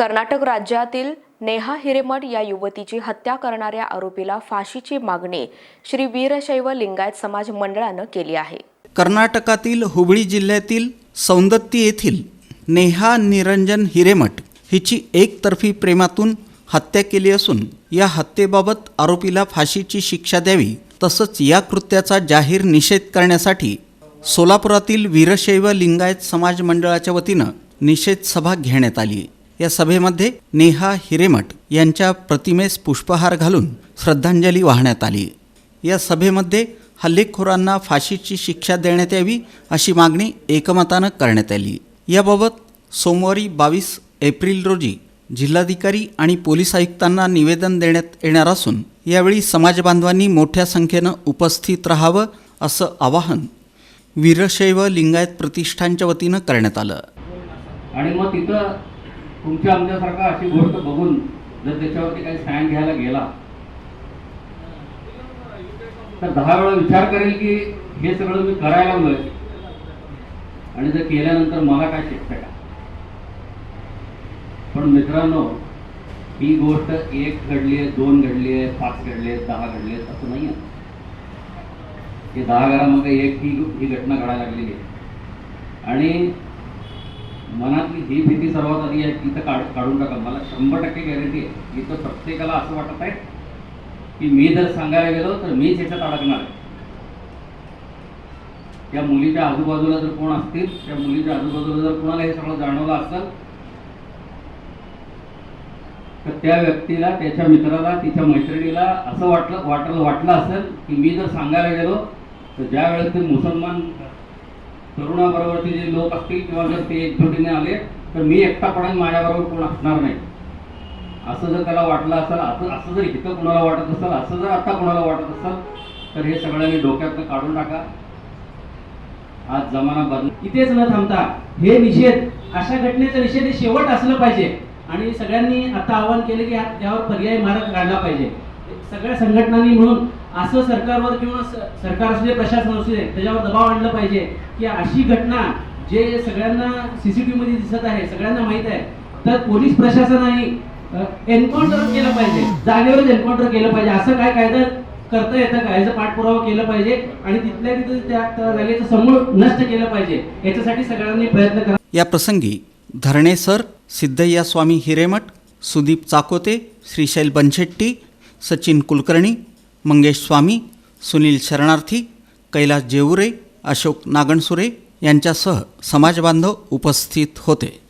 कर्नाटक राज्यातील नेहा हिरेमठ या युवतीची हत्या करणाऱ्या आरोपीला फाशीची मागणी श्री वीरशैव लिंगायत समाज मंडळानं केली आहे. कर्नाटकातील हुबळी जिल्ह्यातील सौंदत्ती येथील नेहा निरंजन हिरेमठ हिची एकतर्फी प्रेमातून हत्या केली असून या हत्येबाबत आरोपीला फाशीची शिक्षा द्यावी तसंच या कृत्याचा जाहीर निषेध करण्यासाठी सोलापुरातील वीरशैव लिंगायत समाज मंडळाच्या वतीनं निषेध सभा घेण्यात आली. या सभेमध्ये नेहा हिरेमठ यांच्या प्रतिमेस पुष्पहार घालून श्रद्धांजली वाहण्यात आली. या सभेमध्ये हल्लेखोरांना फाशीची शिक्षा देण्यात यावी अशी मागणी एकमतानं करण्यात आली. याबाबत सोमवारी बावीस एप्रिल रोजी जिल्हाधिकारी आणि पोलीस आयुक्तांना निवेदन देण्यात येणार असून यावेळी समाजबांधवांनी मोठ्या संख्येनं उपस्थित राहावं असं आवाहन वीरशैव लिंगायत प्रतिष्ठानच्या वतीनं करण्यात आलं. आणि मग तिथं तुमच्या आमच्यासारखा अशी गोष्ट बघून जर त्याच्यावरती काही स्टँड घ्यायला गेला तर दहा वेळा विचार करेल की हे सगळं मी करायला लागलोय आणि जर केल्यानंतर मला काय शिकतं का? पण मित्रांनो ही गोष्ट एक घडली आहे दोन घडली आहे पाच घडली आहेत दहा घडली आहेत असं नाही आहे हे दहा घरामध्ये एक ही ही घटना घडायला लागलेली आहे. आणि मनातली ही भीती सर्वात आधी आहे तिथं काढ काढून टाका. मला शंभर टक्के गॅरंटी आहे. इथं प्रत्येकाला असं वाटत आहे की मी जर सांगायला गेलो तर मीच ह्याच्यात अडकणार आहे. त्या मुलीच्या आजूबाजूला जर कोण असतील त्या मुलीच्या आजूबाजूला जर कोणाला हे सगळं जाणवलं असेल तर त्या व्यक्तीला त्याच्या मित्राला तिच्या मैत्रिणीला असं वाटलं वाटलं वाटलं असेल की मी जर सांगायला गेलो तर ज्या वेळेस ते मुसलमान तरुणाबरोबरचे जे लोक असतील किंवा जर ते एकजुटीने आले तर मी एकटा माझ्याबरोबर कोण असणार नाही. असं जर त्याला वाटलं असेल असं असं जर इथं कोणाला वाटत असेल असं जर आता कोणाला वाटत असेल तर हे सगळ्यांनी डोक्यातनं काढून टाका. आज जमाना बदल इथेच न थांबता हे निषेध अशा घटनेचा निषेध हे शेवट असलं पाहिजे. आणि सगळ्यांनी आता आवाहन केलं की यावर पर्याय मार्ग काढला पाहिजे. सगळ्या संघटनांनी म्हणून असं सरकारवर किंवा सरकार असू दे प्रशासन असू दे त्याच्यावर दबाव आणला पाहिजे की अशी घटना जे सगळ्यांना सीसीटीव्ही मध्ये दिसत आहे सगळ्यांना माहीत आहे तर पोलीस प्रशासनाने एन्काउंटर केलं पाहिजे जागेवरच एन्काउंटर केलं पाहिजे. असं काय कायदा करता येतं का? याचा पाठपुरावा केला पाहिजे आणि तिथल्या तिथं त्या जागेचं समूळ नष्ट केलं पाहिजे. याच्यासाठी सगळ्यांनी प्रयत्न करा. या प्रसंगी धरणे सर सिद्धय्या स्वामी हिरेमठ सुदीप चाकोते श्रीशैल बनशेट्टी सचिन कुलकर्णी मंगेश स्वामी सुनील शरणार्थी कैलास जेवुरे अशोक नागणसुरे यांच्यासह समाजबांधव उपस्थित होते.